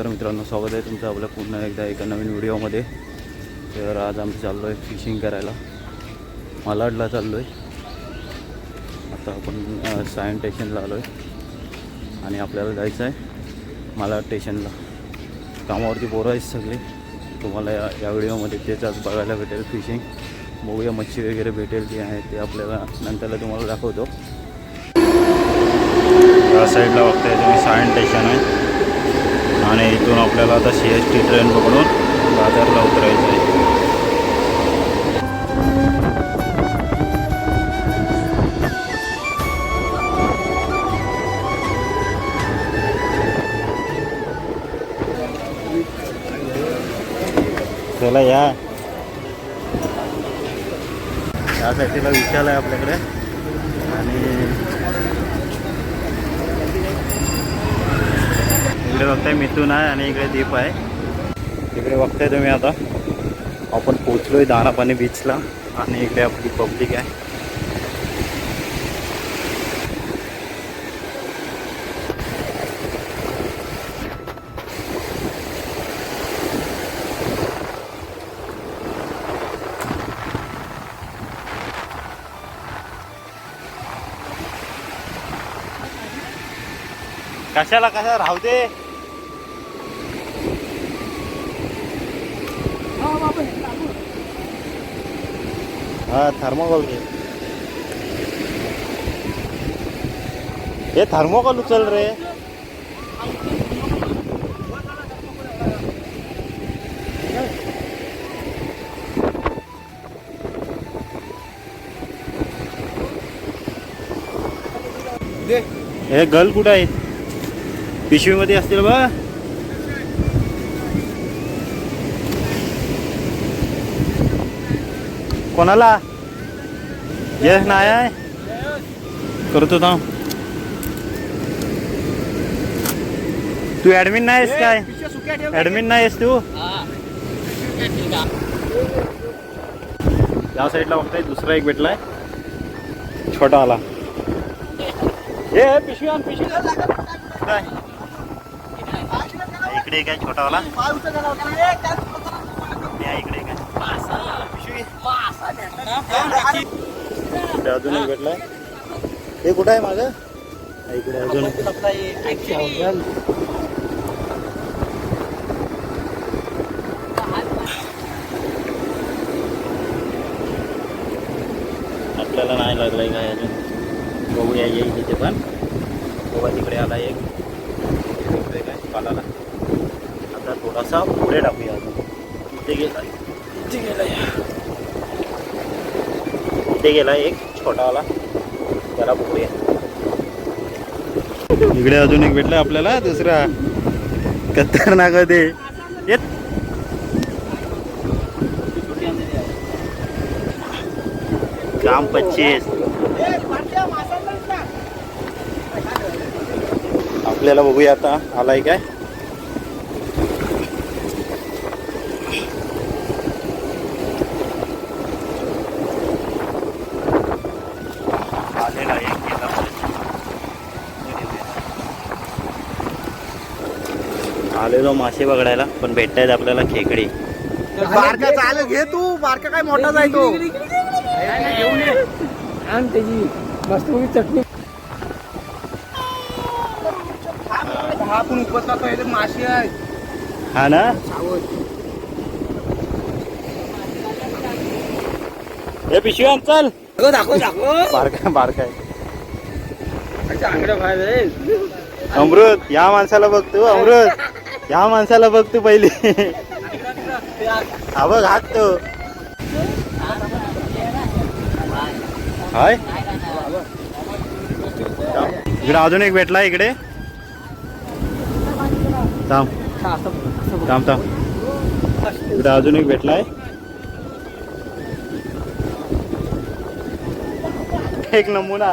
नमस्कार मित्रांनो स्वागत आहे तुमचं आपलं पुन्हा एकदा एका नवीन व्हिडिओमध्ये. तर आज आम्ही चाललो आहे फिशिंग करायला. मालाडला चाललो आहे आता आपण सायन स्टेशनला आलो आहे आणि आपल्याला जायचं आहे मालाड स्टेशनला कामावरती पोरं आहेत सगळे. तुम्हाला या या व्हिडिओमध्ये तेच आज बघायला भेटेल फिशिंग बघूया मच्छी वगैरे भेटेल की आहे ते आपल्याला नंतरला तुम्हाला दाखवतो. या साईडला बघताय तुम्ही सायन स्टेशन आहे. आणि इथून आपल्याला आता सी एस टी ट्रेन पकडून बाजारला उतरायचं आहे. चला या. या साईडला विशाल आहे आपल्याकडे. आणि इकडे बघताय मिथून आहे आणि इकडे दीप आहे. इकडे बघताय तुम्ही आता. आपण पोचलोय दारापाणी बीचला आणि इकडे आपली पब्लिक आहे. कशाला कशा राहू दे. हा थर्मोकॉल घे. हे थर्मोकॉल उचल रे. हे गल कुठं आहेत पिशवीमध्ये असतील बा. कोणाला यश नाही आहे करतो थांब तू ऍडमिन नाहीस काय ऍडमिन नाहीस तू? या साईडला बघताय दुसरा एक भेटलाय छोटा आला हे पिशवी आण पिशवी काय इकडे काय छोटावाला या इकडे काय पिशवी इकडे अजून एक भेटलाय हे कुठं आहे माझं इकडे अजून आपल्याला नाही लागलंय काय अजून बघूया येईल तिथे पण बघा तिकडे आला एक इकडे काय पालाला आता थोडासा पुढे टाकूया अजून इथे गेला इथे गेला एक छोटावाला त्याला बघूया इकडे अजून एक भेटला आपल्याला दुसरा. खतरनाक आहे ते. येत. काम पच्चीस. आपल्याला बघूया आता आलाय काय. आलेलो मासे बघायला पण भेटतायत आपल्याला खेकडी. बारका चालू घे तू. बारका काय मोठा जाय तो. आण त्याची मस्त चटणी. हा पण उपसला आहे हा ना? हे पिशवी आण चल. दाखव दाखव. बारका बारका आहे. अमृत या माणसाला बघ तू अमृत. या माणसाला बघ तू पहिले. हा बघ हात तो. हाय. इकडे अजून एक भेटला इकडे. थांब. थांब थांब. इकडे अजून एक भेटलाय. एक नमुना.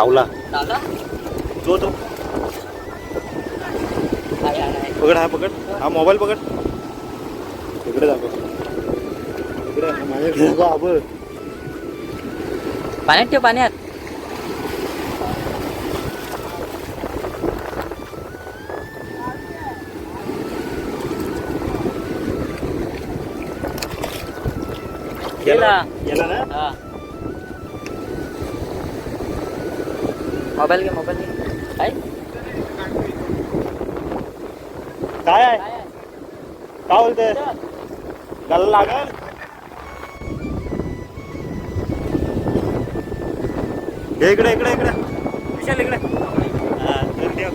चावला. जो तो. पकड हा पकड. हा मोबाईल पकड. इकडे दाखव. इकडे. पाण्यात ठेव पाण्यात. गेला. गेला. ना? मोबाईल घे मोबाईल घे. काय? काय आहे? काय बोलते गाला लागल? हे इकडे इकडे इकडे. विशाल इकडे. हा, ठेव.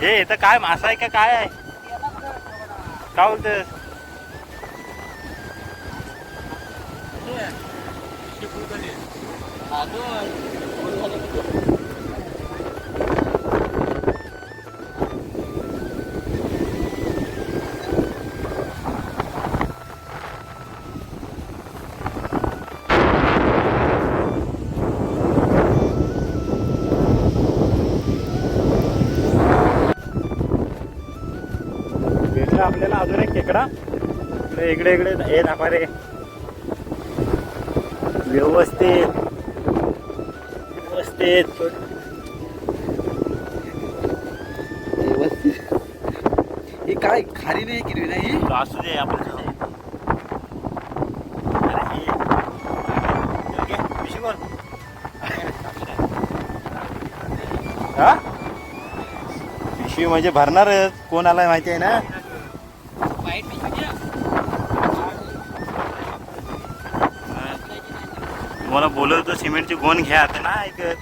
हे इथं काय मासा आहे का काय आहे? काय बोलते भेटला आपल्याला अजून एक खेकडा. इकडे इकडे इकडे हे दाखवा रे. व्यवस्थित. व्यवस्थित. ही काय खारी नाही किरवी नाही असू दे आपण? पिशवी म्हणजे भरणारच. कोण आलाय माहिती आहे ना? तुम्हाला बोलत होतो सिमेंटची गोण घ्या आता ना ऐकत.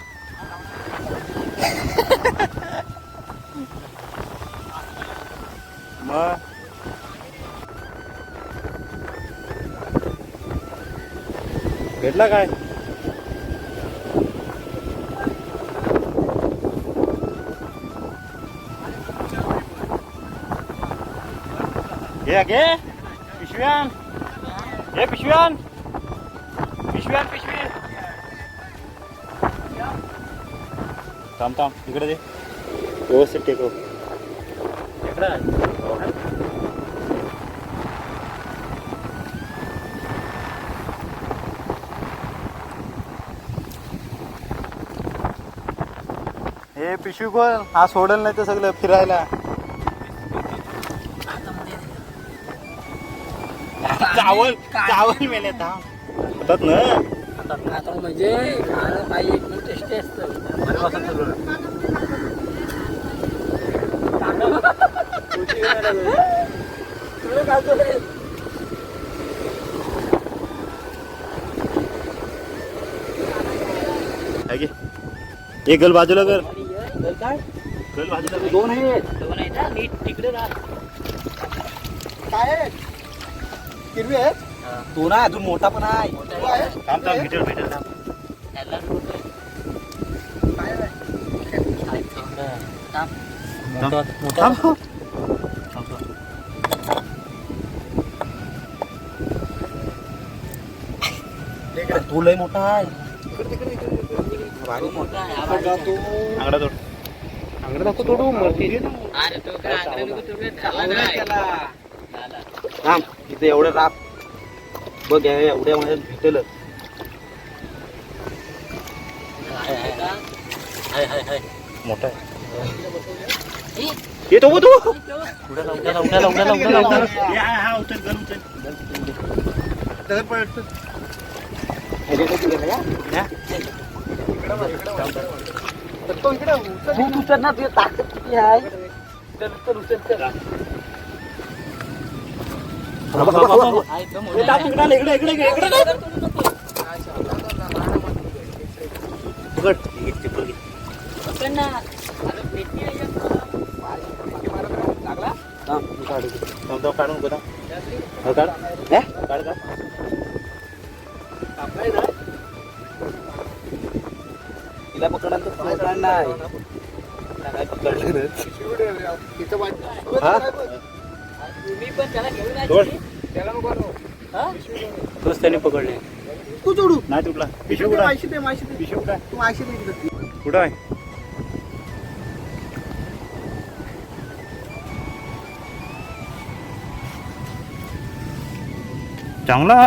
मग? भेटला काय? घे घे पिशव्यान. हे पिशव्यान. पिशव्यान पिशवी. थांब थांब. इकडे दे. व्यवस्थित टेकव हे पिशवी कोण? हा सोडल नाही तर सगळं फिरायला. चावल चावल मेले होतात ना? आता म्हणजे खाणं काही एक मिनिट टेस्टी असतं आहे की? हे गल बाजूला कर गल बाजूला कर. दोन आहेत दोन आहेत हा, नीट तिकडे राहा काय आहे किरवी आहे दोन आहे अजून मोठा पण आहे तो? थांब थांब मीटर मीटर थांब. मोठं- मोठं. थांब थांब, थांब. इकडे. तो लय मोठा आहे इकडे, इकडे, इकडे, इकडे. भारी मोठा आहे, मोठा भारी तो आंगडा तोड अंगडा दाखव तोडू मरती अरे तो काय आंधळी लोकं तुला झाला नाही. झाला. थांब इथे एवढं राप बघ या एवढ्या मध्ये भेटेलच. मोठा आहे. येतो तू. उडाला, उडाला, उडाला, उडाला, उडाला, उडाला. या, हा उचल गल. तो इकडे. तू ना तुझी ताकद किती आहे चल चल उचल इकडे इकडे इकडे इकडे इकडे टाक. पकड. हे काढू काढून नको, हा? तोच त्याने पकडले. तू जोडू. नाही तुटला. पिशवी कुठं? आहे? माहिती दे माहिती दे. पिशवी कुठं? आहे? तू माहिती दे इकडे. कुठं आहे? चांगला.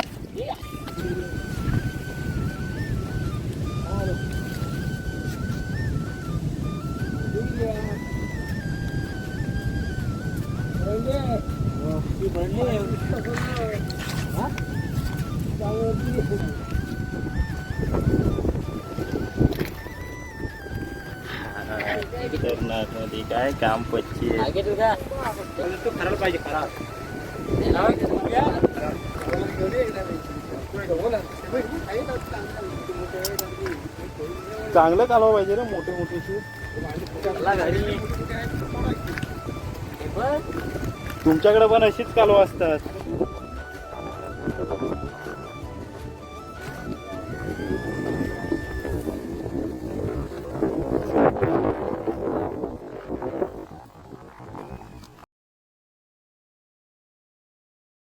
मध्ये काय काम पच्ची खराब पाहिजे खराब चांगलं कालवा पाहिजे रे मोठे मोठे शूज तुमच्याकडे पण अशीच कालवा असतात.